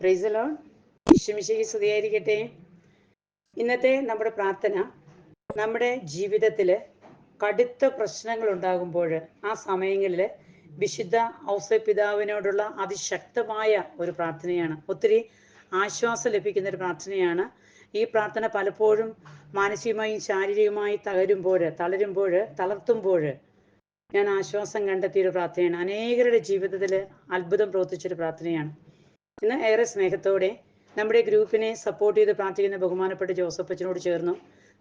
പ്രൈസലോ ഈശ്വമിശയ്ക്ക് സ്തുതിയായിരിക്കട്ടെ. ഇന്നത്തെ നമ്മുടെ പ്രാർത്ഥന നമ്മുടെ ജീവിതത്തിൽ കടുത്ത പ്രശ്നങ്ങൾ ഉണ്ടാകുമ്പോൾ ആ സമയങ്ങളിൽ വിശുദ്ധ ഔസ പിതാവിനോടുള്ള അതിശക്തമായ ഒരു പ്രാർത്ഥനയാണ്. ഒത്തിരി ആശ്വാസം ലഭിക്കുന്ന ഒരു പ്രാർത്ഥനയാണ്. ഈ പ്രാർത്ഥന പലപ്പോഴും മാനസികമായും ശാരീരികമായി തകരുമ്പോൾ തളരുമ്പോൾ തളർത്തുമ്പോൾ ഞാൻ ആശ്വാസം കണ്ടെത്തിയ ഒരു പ്രാർത്ഥനയാണ്. അനേകരുടെ ജീവിതത്തിൽ അത്ഭുതം പ്രവർത്തിച്ചൊരു പ്രാർത്ഥനയാണ്. ഇന്ന് ഏറെ സ്നേഹത്തോടെ നമ്മുടെ ഗ്രൂപ്പിനെ സപ്പോർട്ട് ചെയ്ത് പ്രാർത്ഥിക്കുന്ന ബഹുമാനപ്പെട്ട ജോസഫ് അച്ഛനോട് ചേർന്നു.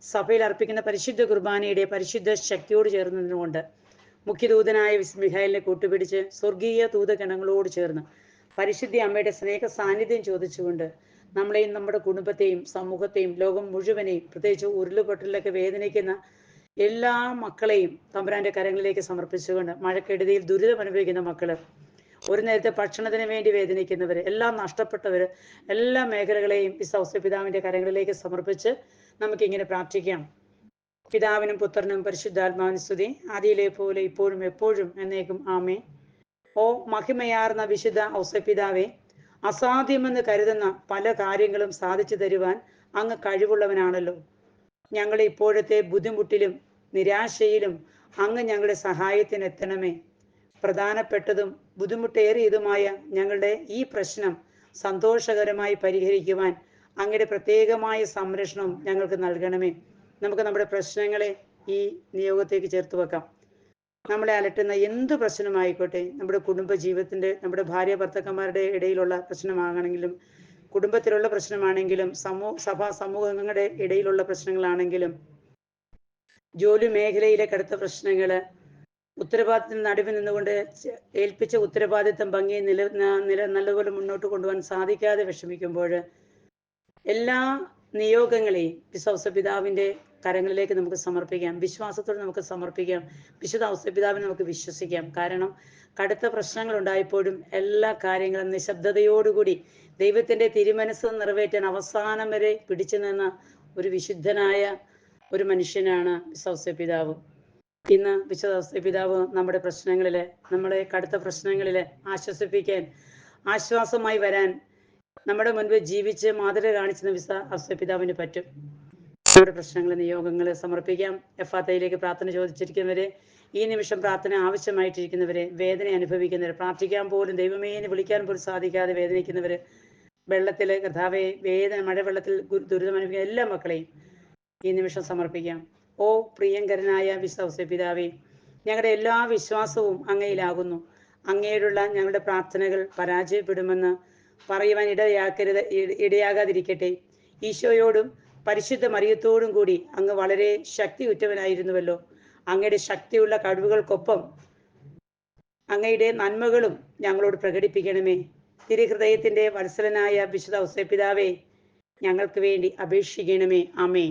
സഭയിൽ അർപ്പിക്കുന്ന പരിശുദ്ധ കുർബാനയുടെ പരിശുദ്ധ ശക്തിയോട് ചേർന്നതിനുകൊണ്ട് മുഖ്യദൂതനായ മിഹായിലിനെ കൂട്ടുപിടിച്ച് സ്വർഗീയ ദൂതഗണങ്ങളോട് ചേർന്ന് പരിശുദ്ധി അമ്മയുടെ സ്നേഹ സാന്നിധ്യം ചോദിച്ചുകൊണ്ട് നമ്മളെയും നമ്മുടെ കുടുംബത്തെയും സമൂഹത്തെയും ലോകം മുഴുവനെയും പ്രത്യേകിച്ച് ഉരുളുപൊട്ടലിലൊക്കെ വേദനിക്കുന്ന എല്ലാ മക്കളെയും തമ്പുരാന്റെ കരങ്ങളിലേക്ക് സമർപ്പിച്ചുകൊണ്ട് മഴക്കെടുതിയിൽ ദുരിതം അനുഭവിക്കുന്ന മക്കൾ ഒരു നേരത്തെ ഭക്ഷണത്തിന് വേണ്ടി വേദനിക്കുന്നവർ എല്ലാം നഷ്ടപ്പെട്ടവർ എല്ലാ മേഖലകളെയും ഈ സൗസ്യപിതാവിന്റെ കരങ്ങളിലേക്ക് സമർപ്പിച്ച് നമുക്കിങ്ങനെ പ്രാർത്ഥിക്കാം. പിതാവിനും പുത്രനും പരിശുദ്ധാത്മാവിനും സ്തുതി. ആദിയിലെ പോലെ ഇപ്പോഴും എപ്പോഴും എന്നേക്കും ആമേ ഓ മഹിമയാർന്ന വിശുദ്ധ ഔസപിതാവെ അസാധ്യമെന്ന് കരുതുന്ന പല കാര്യങ്ങളും സാധിച്ചു തരുവാൻ അങ്ങ് കഴിവുള്ളവനാണല്ലോ. ഞങ്ങളെ ഇപ്പോഴത്തെ ബുദ്ധിമുട്ടിലും നിരാശയിലും അങ്ങ് ഞങ്ങളുടെ സഹായത്തിന് എത്തണമേ പ്രധാനപ്പെട്ടതും ബുദ്ധിമുട്ടേറിയതുമായ ഞങ്ങളുടെ ഈ പ്രശ്നം സന്തോഷകരമായി പരിഹരിക്കുവാൻ അങ്ങയുടെ പ്രത്യേകമായ സംരക്ഷണം ഞങ്ങൾക്ക് നൽകണമേ. നമുക്ക് നമ്മുടെ പ്രശ്നങ്ങളെ ഈ നിയോഗത്തേക്ക് ചേർത്ത് വെക്കാം. നമ്മളെ അലട്ടുന്ന എന്ത് പ്രശ്നമായിക്കോട്ടെ നമ്മുടെ കുടുംബ ജീവിതത്തിന്റെ നമ്മുടെ ഭാര്യ ഭർത്തക്കന്മാരുടെ ഇടയിലുള്ള പ്രശ്നമാണെങ്കിലും കുടുംബത്തിലുള്ള പ്രശ്നമാണെങ്കിലും സമൂഹ സഭാ സമൂഹങ്ങളുടെ ഇടയിലുള്ള പ്രശ്നങ്ങളാണെങ്കിലും ജോലി മേഖലയിലെ കടുത്ത പ്രശ്നങ്ങൾ ഉത്തരവാദിത്തത്തിന് നടുവിൽ നിന്നുകൊണ്ട് ഏൽപ്പിച്ച ഉത്തരവാദിത്തം ഭംഗി നില നില നല്ലപോലെ മുന്നോട്ട് കൊണ്ടുപോകാൻ സാധിക്കാതെ വിഷമിക്കുമ്പോൾ എല്ലാ നിയോഗങ്ങളെയും വിശ്വാസ പിതാവിന്റെ കരങ്ങളിലേക്ക് നമുക്ക് സമർപ്പിക്കാം. വിശ്വാസത്തോടെ നമുക്ക് സമർപ്പിക്കാം. വിശുദ്ധ ഔസപിതാവിനെ നമുക്ക് വിശ്വസിക്കാം. കാരണം കടുത്ത പ്രശ്നങ്ങൾ ഉണ്ടായപ്പോഴും എല്ലാ കാര്യങ്ങളും നിശബ്ദതയോടുകൂടി ദൈവത്തിന്റെ തിരുമനസ് നിറവേറ്റാൻ അവസാനം വരെ പിടിച്ചു നിന്ന ഒരു വിശുദ്ധനായ ഒരു മനുഷ്യനാണ് വിശ്വസപിതാവ് ഇന്ന് വിശ്വസ പിതാവ് നമ്മുടെ പ്രശ്നങ്ങളിലെ നമ്മുടെ കടുത്ത പ്രശ്നങ്ങളിലെ ആശ്വസിപ്പിക്കാൻ ആശ്വാസമായി വരാൻ നമ്മുടെ മുൻപ് ജീവിച്ച് മാതൃക കാണിച്ചെന്ന് വിശ്വ പിതാവിന് പറ്റും. നമ്മുടെ പ്രശ്നങ്ങൾ നിയോഗങ്ങൾ സമർപ്പിക്കാം. എഫാത്തയിലേക്ക് പ്രാർത്ഥന ചോദിച്ചിരിക്കുന്നവരെ ഈ നിമിഷം പ്രാർത്ഥന ആവശ്യമായിട്ടിരിക്കുന്നവരെ വേദന അനുഭവിക്കുന്നവർ പ്രാർത്ഥിക്കാൻ പോലും ദൈവമേ എന്ന് വിളിക്കാൻ പോലും സാധിക്കാതെ വേദനിക്കുന്നവര് വെള്ളത്തിൽ കഥാവെ വേദന മഴവെള്ളത്തിൽ ദുരിതം അനുഭവിക്കുന്ന എല്ലാ മക്കളെയും ഈ നിമിഷം സമർപ്പിക്കാം. ഓ പ്രിയങ്കരനായ വിശ്വാസ പിതാവേ ഞങ്ങളുടെ എല്ലാ വിശ്വാസവും അങ്ങയിലാകുന്നു. അങ്ങയോടുള്ള ഞങ്ങളുടെ പ്രാർത്ഥനകൾ പരാജയപ്പെടുമെന്ന് പറയുവാൻ ഇടയാക്കരുത് ഇടയാകാതിരിക്കട്ടെ. ഈശോയോടും പരിശുദ്ധ മറിയത്തോടും കൂടി അങ്ങ് വളരെ ശക്തിയുറ്റവനായിരുന്നുവല്ലോ. അങ്ങയുടെ ശക്തിയുള്ള കഴിവുകൾക്കൊപ്പം അങ്ങയുടെ നന്മകളും ഞങ്ങളോട് പ്രകടിപ്പിക്കണമേ. തിരുഹൃദയത്തിന്റെ വത്സലനായ വിശുദ്ധ ഔസപിതാവേ ഞങ്ങൾക്ക് വേണ്ടി അപേക്ഷിക്കണമേ. അമേ